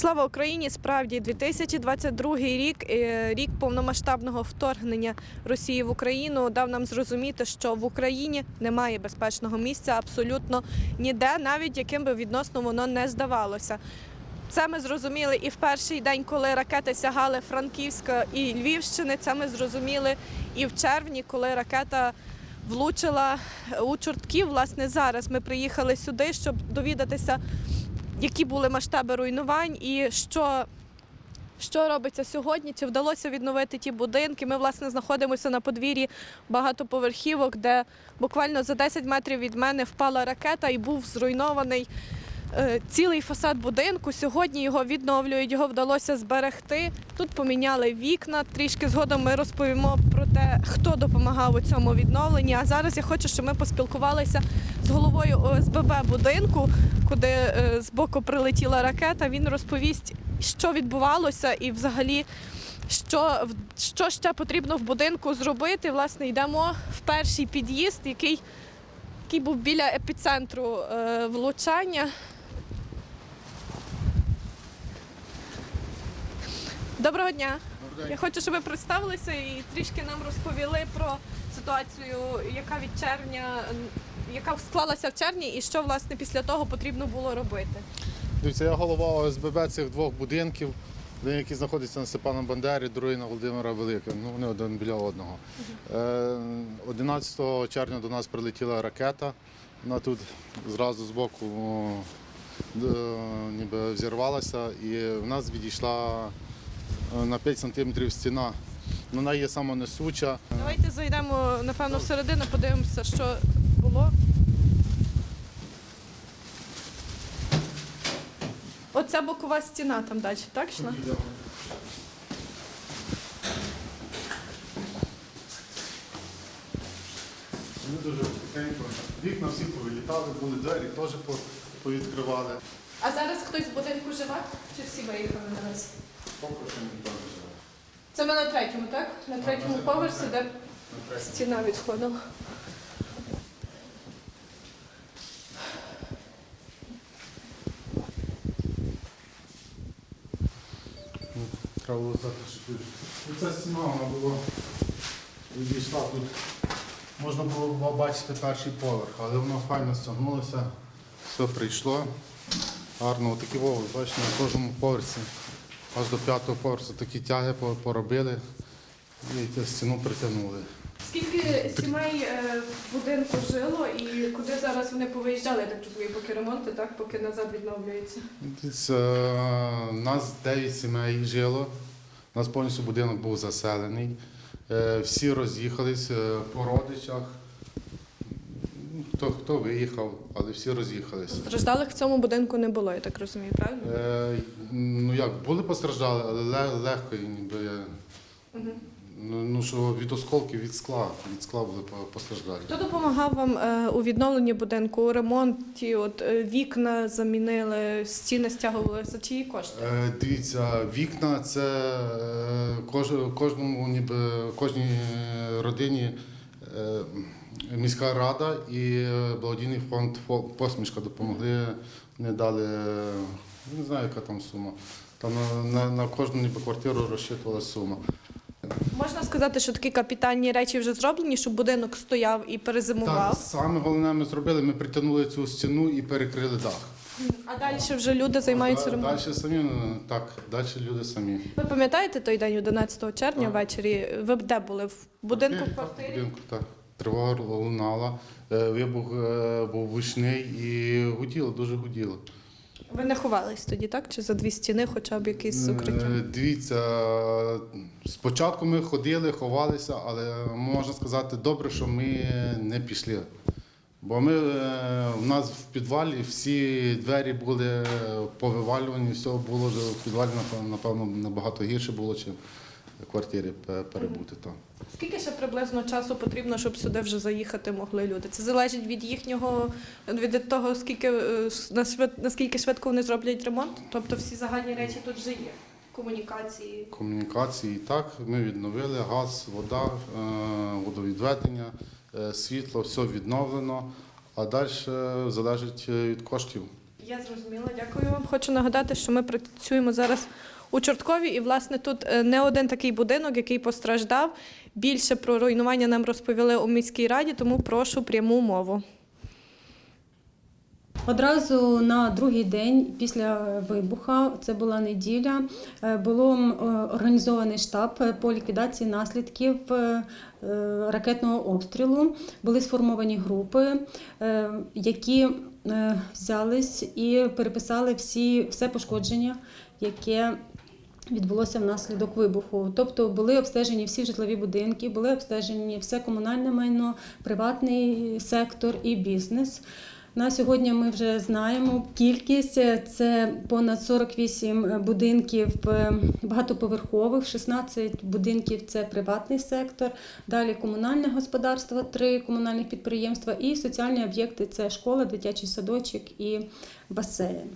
Слава Україні! Справді 2022 рік, е, рік повномасштабного вторгнення Росії в Україну, дав нам зрозуміти, що в Україні немає безпечного місця абсолютно ніде, навіть яким би відносно воно не здавалося. Це ми зрозуміли і в перший день, коли ракети сягали Франківська і Львівщини. Це ми зрозуміли і в червні, коли ракета влучила у чортків. Власне, зараз ми приїхали сюди, щоб довідатися, які були масштаби руйнувань і що. Що робиться сьогодні? Чи вдалося відновити ті будинки? Ми власне знаходимося на подвір'ї багатоповерхівок, де буквально за 10 метрів від мене впала ракета і був зруйнований цілий фасад будинку. Сьогодні його відновлюють, його вдалося зберегти. Тут поміняли вікна. Трішки згодом ми розповімо про те, хто допомагав у цьому відновленні. А зараз я хочу, щоб ми поспілкувалися з головою ОСББ будинку, куди е, збоку прилетіла ракета. Він розповість, що відбувалося, і взагалі. Що, що ще потрібно в будинку зробити? Власне, йдемо в перший під'їзд, який, який був біля епіцентру е, влучання. Доброго дня. Я хочу, щоб ви представилися і трішки нам розповіли про ситуацію, яка від червня, яка склалася в червні, і що власне після того потрібно було робити. Дивіться, я голова ОСББ цих двох будинків, один, який знаходиться на Степана Бандері, другий на Володимира Великого. Ну, вони один біля одного. Е, 11 червня до нас прилетіла ракета. Вона тут зразу з боку е, ніби взірвалася і в нас відійшла е, на 5 сантиметрів стіна. Вона є самонесуча. Давайте зайдемо напевно всередину, подивимося, що було. Оця бокова стіна там далі, так? йшла? Вони дуже тихенько. Вікна всі повилітали, були двері, теж повідкривали. А зараз хтось в будинку живе? Чи всі виїхали наразі? Поки що ніхто не живе. Це ми на третьому, так? На третьому на поверсі, де На третьому. стіна відходила. Треба було що. Ну, Ця стіна вона була відійшла тут. Можна було побачити перший поверх, але воно файно стягнулося, все прийшло. Гарно, отакі вови, бачите, на кожному поверсі. Аж до п'ятого поверсу такі тяги поробили і стіну притягнули. Скільки сімей е, в будинку жило і куди зараз вони повиїжджали, я так розумію, поки ремонти, так, поки назад відновлюється? Десь, е, Нас 9 сімей жило. У нас повністю будинок був заселений. Е, Всі роз'їхались е, по родичах. Хто, хто виїхав, але всі роз'їхались. Страждалих в цьому будинку не було, я так розумію, правильно? Е, Ну як, були постраждали, але ле- легко ніби. е, Ну, що від осколків, від скла, від скла були по- постраждалі. Хто допомагав вам е, у відновленні будинку, у ремонті? От е, вікна замінили, стіни стягували за чиї кошти? Е, Дивіться, вікна це е, кож- кожному, ніби кожній родині е, міська рада і е, благодійний фонд «Фо- посмішка допомогли. Вони дали, е, не знаю, яка там сума. Там на, на, кожну ніби квартиру розчитувала сума. Можна сказати, що такі капітальні речі вже зроблені, щоб будинок стояв і Так, перезимував. саме головне ми зробили, ми притягнули цю стіну і перекрили дах. А далі вже люди займаються ремонтом. Далі самі, ну, так, далі люди самі. Ви пам'ятаєте той день, 11 червня Так. ввечері? Ви де були? В будинку в квартирі? в будинку, так. Тривога лунала, е, вибух е, був гучний і гуділо, дуже гуділо. Ви не ховались тоді, так? Чи за дві стіни, хоча б укриття? Е, Дивіться, спочатку ми ходили, ховалися, але можна сказати, добре, що ми не пішли. Бо ми, у нас в підвалі всі двері були повивалювані, все було в підвалі, напевно, напевно, набагато гірше було, ніж пе- перебути там. Скільки ще приблизно часу потрібно, щоб сюди вже заїхати могли люди? Це залежить від їхнього від того, скільки е, наскільки швидко вони зроблять ремонт. Тобто всі загальні речі тут вже є. Комунікації. комунікації. Так, ми відновили газ, вода, е, водовідведення, е, світло, все відновлено. А далі залежить від коштів. Я зрозуміла, дякую вам. Хочу нагадати, що ми працюємо зараз у Чорткові, і власне тут е, не один такий будинок, який постраждав. Більше про руйнування нам розповіли у міській раді, тому прошу пряму мову. Одразу на другий день після вибуха, це була неділя, е, було е, організований штаб по ліквідації наслідків ракетного обстрілу. Були сформовані групи, які взялись і переписали всі, все пошкодження, яке відбулося внаслідок вибуху. Тобто були обстежені всі житлові будинки, були обстежені все комунальне майно, приватний сектор і бізнес. На сьогодні ми вже знаємо кількість це понад 48 будинків е, багатоповерхових, 16 будинків це приватний сектор, далі комунальне господарство, три комунальних підприємства і соціальні об'єкти це школа, дитячий садочок і басейн.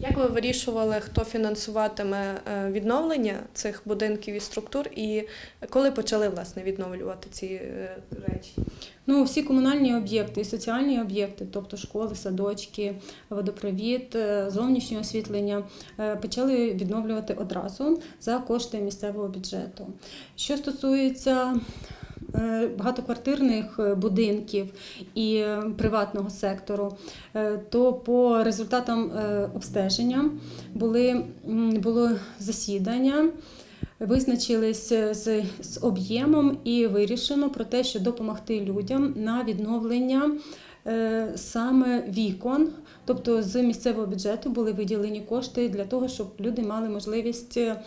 Як ви вирішували, хто фінансуватиме е, відновлення цих будинків і структур, і коли почали власне відновлювати ці е, речі? Ну, всі комунальні об'єкти і соціальні об'єкти, тобто школи, садочки, водопровід, е, зовнішнє освітлення, почали відновлювати одразу за кошти місцевого бюджету. Що стосується багатоквартирних е, будинків і е, приватного сектору, е, то по результатам е, обстеження були, було засідання. Визначились з, з об'ємом і вирішено про те, що допомогти людям на відновлення е, саме вікон. Тобто з місцевого бюджету були виділені кошти для того, щоб люди мали можливість е,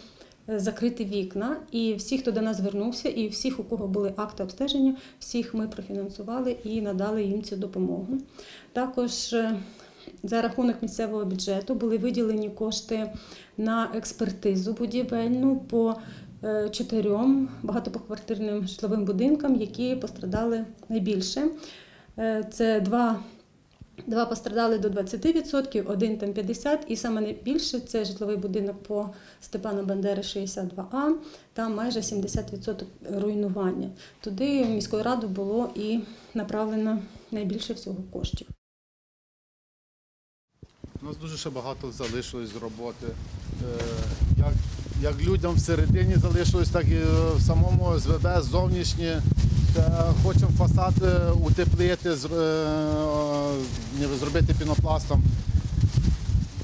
закрити вікна. І всі, хто до нас звернувся, і всіх, у кого були акти обстеження, всіх ми профінансували і надали їм цю допомогу. Також е, за рахунок місцевого бюджету були виділені кошти на експертизу будівельну по е, чотирьом багатоквартирним житловим будинкам, які пострадали найбільше. Е, Це два, два пострадали до 20%, один там 50%, і саме найбільше це житловий будинок по Степана Бандери 62А, там майже 70% руйнування. Туди міською радою було і направлено найбільше всього коштів. У нас дуже ще багато залишилось з роботи. Е, Як, як людям всередині залишилось, так і в самому СВБ зовнішнє. Ще Хочемо фасад е, утеплити, е, зробити пінопластом.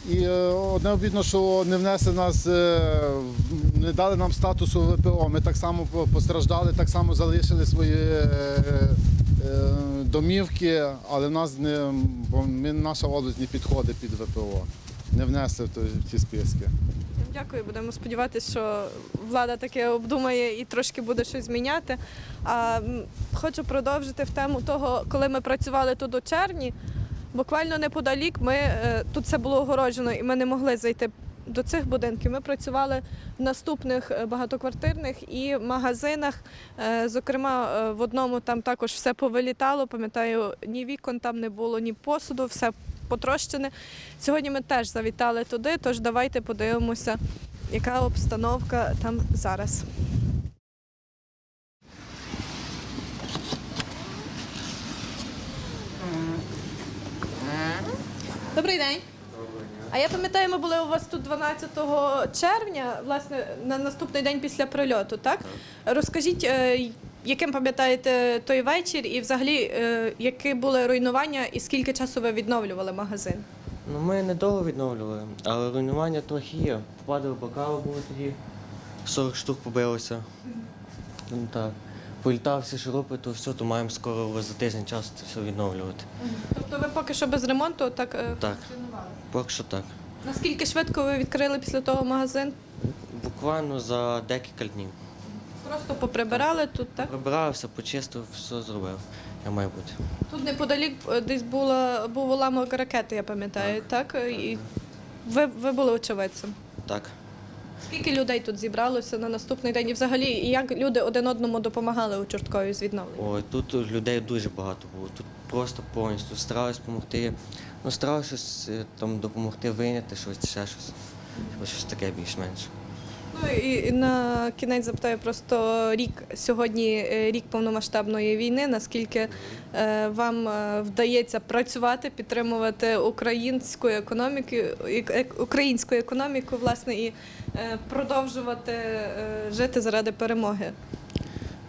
І е, одне обідно, що не внесли нас, е, не дали нам статусу ВПО. Ми так само постраждали, так само залишили свої е, е, домівки, але нас не, наша область не підходить під ВПО. Не внесли в ті списки. Дякую, будемо сподіватися, що влада таке обдумає і трошки буде щось зміняти. А хочу продовжити в тему того, коли ми працювали тут у червні. Буквально неподалік ми е, тут все було огороджено, і ми не могли зайти до цих будинків. Ми працювали в наступних е, багатоквартирних і магазинах. Е, Зокрема, в одному там також все повилітало. Пам'ятаю, ні вікон там не було, ні посуду, все потрощене. Сьогодні ми теж завітали туди, тож давайте подивимося, яка обстановка там зараз. Добрий день. А я пам'ятаю, ми були у вас тут 12 червня, власне, на наступний день після прильоту, так? Розкажіть, е, яким пам'ятаєте той вечір, і взагалі, е, які були руйнування, і скільки часу ви відновлювали магазин? Ну, ми недовго відновлювали, але руйнування трохи є. Попадали бокали було тоді, 40 штук побилося. Ну так. Політав всі шурупи, то все, то маємо скоро за тиждень часу це все відновлювати. Тобто ви поки що без ремонту так е, Так. Поки що так. Наскільки швидко ви відкрили після того магазин? Буквально за декілька днів. Просто поприбирали тут, так? Прибирався, почистив, все зробив, як має бути. Тут неподалік е, десь була, був уламок ракети, я пам'ятаю, так? І ви, ви були очевидцем. Так. Скільки людей тут зібралося на наступний день? І взагалі, як люди один одному допомагали у Чорткові з відновленням? Ой, тут людей дуже багато було. Тут просто повністю старалися допомогти. Ну, старалися щось е, там допомогти вийняти щось, ще щось. Щось таке більш-менш. Ну, і і на кінець запитаю просто рік сьогодні е, рік повномасштабної війни. Наскільки е, вам е, вдається працювати, підтримувати українську економіку, українську економіку, власне, і продовжувати жити заради перемоги?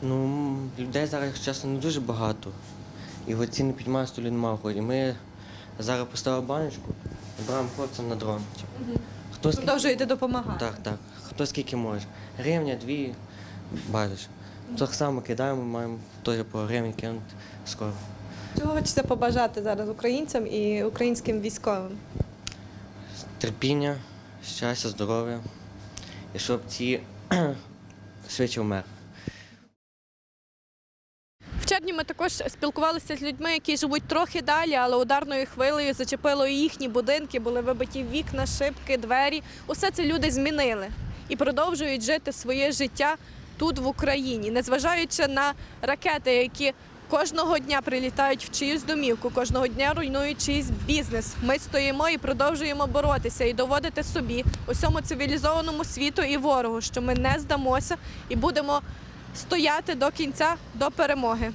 Ну, людей зараз, чесно, не дуже багато. І от ціни піднімають, столі немає вході. Ми зараз поставили баночку, збираємо хлопцям на дрон. Хто Продовжуєте допомагати. так, так. Хто скільки може. Гривня, дві, бачиш. Так само кидаємо, маємо теж по гривні кинути скоро. Чого хочеться побажати зараз українцям і українським військовим? Терпіння, щастя, здоров'я. І щоб ці швидше вмер. В червні ми також спілкувалися з людьми, які живуть трохи далі, але ударною хвилею зачепило і їхні будинки, були вибиті вікна, шибки, двері. Усе це люди змінили і продовжують жити своє життя тут, в Україні, незважаючи на ракети, які кожного дня прилітають в чиюсь домівку, кожного дня руйнують чийсь бізнес. Ми стоїмо і продовжуємо боротися і доводити собі, усьому цивілізованому світу і ворогу, що ми не здамося і будемо стояти до кінця до перемоги.